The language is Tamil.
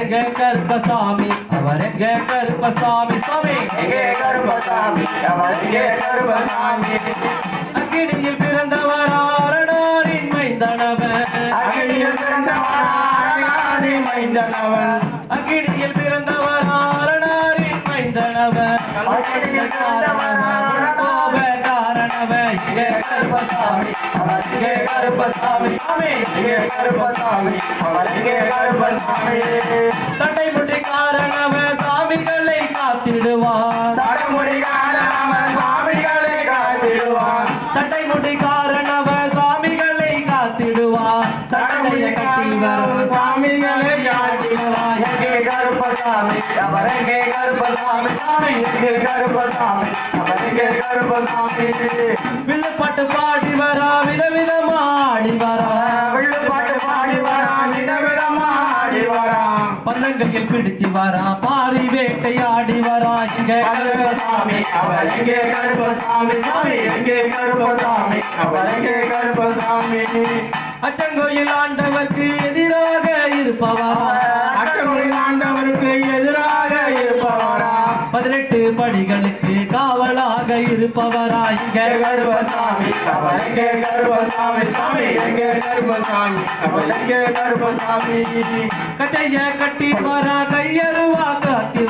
எங்கே கருப்பசாமி? அவர் எங்க கருப்பசாமி சாமி எங்கே கருப்பசாமி? அவர் எங்கே கருப்பசாமி? அக்கினியில் பிறந்தவர் ஆரடாரின் மைந்தனவன். அகிலில் பிறந்தவனாதி மைந்தனவன். அக்கினியில் பிறந்தவர் ஆரடாரின் மைந்தனவன். காரணவன் எங்க கருப்பசாமி? அவர் கருப்பசாமி. சாமி எங்கே கருப்பசாமி. அவர் எங்கே கருப்பசாமி. சட்டை முட்டி காரணவன் சாமிகளை காத்திடுவான். சடமுடி காணாமல் சாமிகளை காத்திடுவான். சட்டை முடி காரணவன் சாமிகளை காத்திடுவான். சட்டையை கட்டி வரும் சாமிகளை காத்திடுவான். எங்கே கருப்பசாமி. அவர் எங்கே கருப்பசாமி. சாமி எங்கே கருப்பசாமி. அவர் எங்கே கருப்பசாமி. வில்லுப்பட்டு பாடி வரா வரான் பந்தங்கையில் பிடிச்சு வரா பாரி வேட்டையாடி வரா இங்க கருப்பசாமி அவர் எங்கே கருப்பசாமி சாமி எங்கே கருப்பசாமி அவர் எங்கே கருப்பசாமி. அச்சங்கோயில் ஆண்டவர்க்கு எதிராக இருப்பவரா? அட்டமொழி ஆண்டவருக்கு எதிராக இருப்பவரா? பதினெட்டு காவலாக இருப்பவரா இங்க கருப்பசாமி. அவர் எங்கே கருப்பசாமி சாமி. எங்கே கருப்பசாமி அவர் எங்கே கருப்பசாமி. கட்டைய கட்டி வரா கையருவா காத்தி